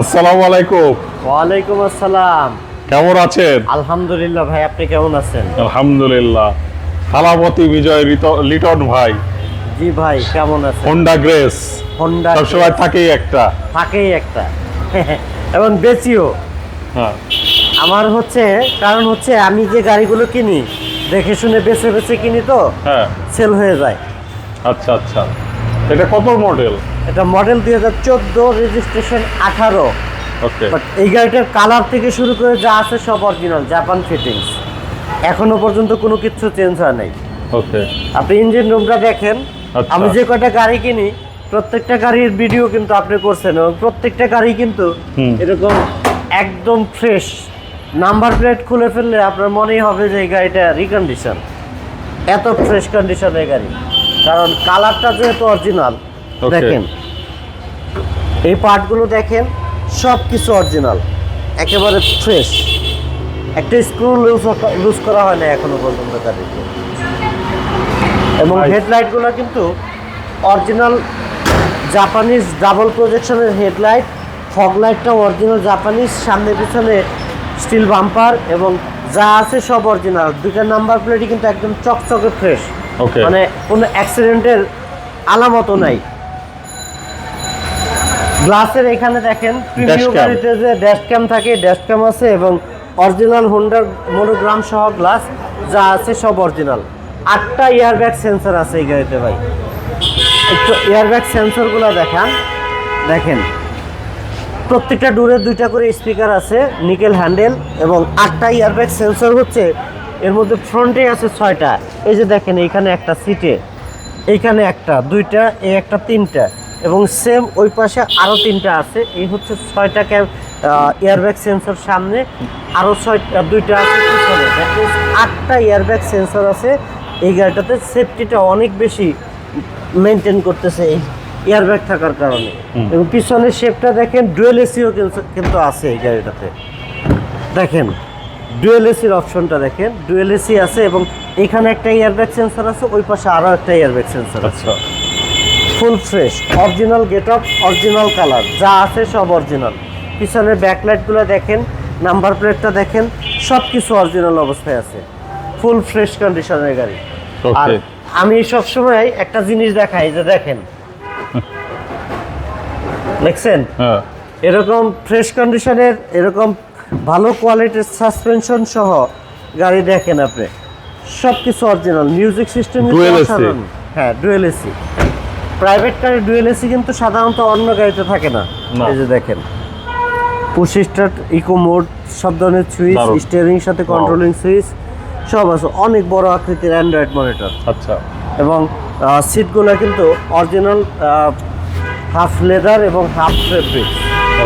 আসসালামু আলাইকুম। ওয়ালাইকুম আসসালাম। কেমন আছেন? আলহামদুলিল্লাহ ভাই আপনি কেমন আছেন? আলহামদুলিল্লাহ। থালাপতি বিজয় লিটন ভাই। জি ভাই কেমন আছেন? হোন্ডা গ্রেস হোন্ডা সবসময় থাকেই একটা। থাকেই একটা। এবং বেচিও হ্যাঁ। আমার হচ্ছে কারণ হচ্ছে আমি যে গাড়িগুলো কিনি দেখে শুনে বেছে বেছে কিনি তো হ্যাঁ। সেল হয়ে যায়। আচ্ছা আচ্ছা। এটা কত মডেল এটা মডেল দুই হাজার চোদ্দ রেজিস্ট্রেশন আঠারো। ওকে বাট এই গাড়িটার কালার থেকে শুরু করে যা আছে সব অরিজিনাল জাপান ফিটিংস এখনও পর্যন্ত কোনো কিছু চেঞ্জ হয় নাই। ওকে আপনি ইঞ্জিন রুমটা দেখেন। আচ্ছা। আমি যে কয়টা গাড়ি কিনি প্রত্যেকটা গাড়ির ভিডিও কিন্তু আপনি করছেন এবং প্রত্যেকটা গাড়ি কিন্তু এরকম একদম ফ্রেশ নাম্বার প্লেট খুলে ফেললে আপনার মনেই হবে যে এই গাড়িটা রিকন্ডিশন এত ফ্রেশ কন্ডিশনের গাড়ি। কারণ কালারটা যেহেতু অরিজিনাল দেখেন। এই পার্টগুলো দেখেন সব কিছু অরিজিনাল একেবারে ফ্রেশ একটা স্ক্রু লুজ লুজ করা হয় না এখনও পর্যন্ত গাড়িতে এবং. হেডলাইটগুলো কিন্তু অরিজিনাল জাপানিজ ডাবল প্রজেকশনের হেডলাইট ফগ লাইটটা অরিজিনাল জাপানিজ সামনে পিছনে স্টিল বাম্পার এবং যা আছে সব অরিজিনাল। দুইটা নাম্বার প্লেটই কিন্তু একদম চকচকে ফ্রেশ. মানে কোনো অ্যাক্সিডেন্টের আলামতও নাই। গ্লাসের এখানে দেখেন প্রিমিয়াম। গাড়িতে যে ড্যাশ ক্যাম থাকে ড্যাশ ক্যাম আছে এবং অরিজিনাল হোন্ডার মোনোগ্রাম সহ গ্লাস যা আছে সব অরিজিনাল আটটা এয়ারব্যাগ সেন্সর আছে এই গাড়িতে ভাই। একটু এয়ারব্যাগ সেন্সরগুলো দেখান। দেখেন প্রত্যেকটা ডোরে দুইটা করে স্পিকার আছে নিকেল হ্যান্ডেল এবং আটটা এয়ারব্যাগ সেন্সর হচ্ছে এর মধ্যে ফ্রন্টে আছে ছয়টা। এই যে দেখেন এইখানে একটা সিটে এইখানে একটা দুইটা এই একটা তিনটা এবং সেম ওই পাশে আরও তিনটা আছে। এই হচ্ছে ছয়টা ক্যাব এয়ারব্যাগ সেন্সর সামনে আরও ছয়টা দুইটা আছে পিছনে। আটটা এয়ারব্যাগ সেন্সর আছে এই গাড়িটাতে। সেফটিটা অনেক বেশি মেনটেন করতেছে এই এয়ারব্যাগ থাকার কারণে। এবং পিছনের শেপটা দেখেন ডুয়েল এসিও কিন্তু আছে এই গাড়িটাতে। দেখেন ডুয়েল এসির অপশনটা দেখেন। ডুয়েল এসি আছে এবং এখানে একটা এয়ারব্যাগ সেন্সর আছে ওই পাশে আরও একটা এয়ারব্যাগ সেন্সর আছে। Full fresh original get up original colour যা আছে সব অরিজিনাল পিছনের ব্যাকলাইটগুলো দেখেন নাম্বার প্লেটটা দেখেন সব কিছু অরিজিনাল অবস্থায় আছে। ফুল ফ্রেশ কন্ডিশনের গাড়ি। আর. আমি সবসময় একটা জিনিস দেখাই যে দেখেন। দেখছেন? হ্যাঁ। এরকম ফ্রেশ কন্ডিশনের এরকম ভালো কোয়ালিটির সাসপেনশন সহ গাড়ি দেখেন আপনি। সব কিছু অরিজিনাল মিউজিক সিস্টেম হ্যাঁ ডুয়েল এসি প্রাইভেট কারে ডুয়েল এসি কিন্তু সাধারণত অন্য গাড়িতে থাকে না। এই যে দেখেন। পুশ স্টার্ট ইকো মোড সব ধরনের সুইচ। স্টিয়ারিং সাথে কন্ট্রোলিং সুইচ সব আছে। অনেক বড় আকৃতির অ্যান্ড্রয়েড মনিটর আচ্ছা। এবং সিটগুলো কিন্তু অরিজিনাল হাফ লেদার এবং হাফ ফেব্রিক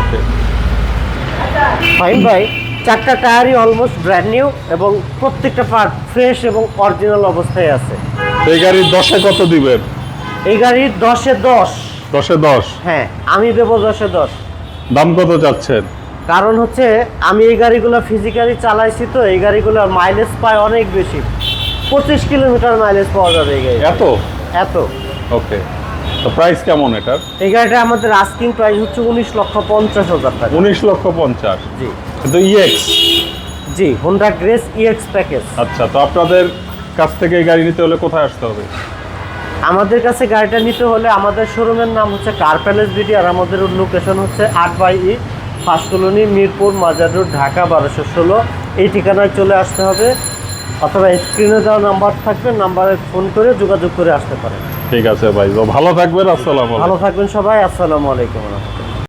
ওকে ফাইন ভাই চারটা টায়ারই অলমোস্ট ব্র্যান্ড নিউ এবং প্রত্যেকটা পার্ট ফ্রেশ এবং অরিজিনাল অবস্থায় আছে। এই গাড়ির দশে কত দিবেন এই গাড়ির দশে দশ। দশে দশ? হ্যাঁ আমি দেবো দশে দশ। দাম কত যাচ্ছেন কারণ হচ্ছে আমি এই গাড়িগুলো ফিজিক্যালি চালাইছি তো এই গাড়িগুলো মাইলেজ পায় অনেক বেশি। পঁচিশ কিলোমিটার মাইলেজ পাওয়া যাবে এই গাড়ি। এত? এত। ওকে তো প্রাইস কেমন এটার? এই গাড়িটা আমাদের আস্কিং প্রাইস হচ্ছে উনিশ লক্ষ পঞ্চাশ হাজার টাকা। উনিশ লক্ষ পঞ্চাশ। জি। কিন্তু EX G Honda Grace EX package আচ্ছা তো আপনাদের কাছ থেকে এই গাড়ি নিতে হলে কোথায় আসতে হবে? আমাদের কাছে গাড়িটা নিতে হলে আমাদের শোরুমের নাম হচ্ছে কার প্যালেস বিডি আর আমাদের লোকেশন হচ্ছে আট by E first colony Mirpur Mazar road Dhaka বারোশো ষোলো। এই ঠিকানায় চলে আসতে হবে। অথবা স্ক্রিনে দেওয়া নাম্বার থাকবে নাম্বারে ফোন করে যোগাযোগ করে আসতে পারেন। ঠিক আছে ভাই। ভালো থাকবেন আসসালাম ভালো থাকবেন সবাই আসসালামু আলাইকুম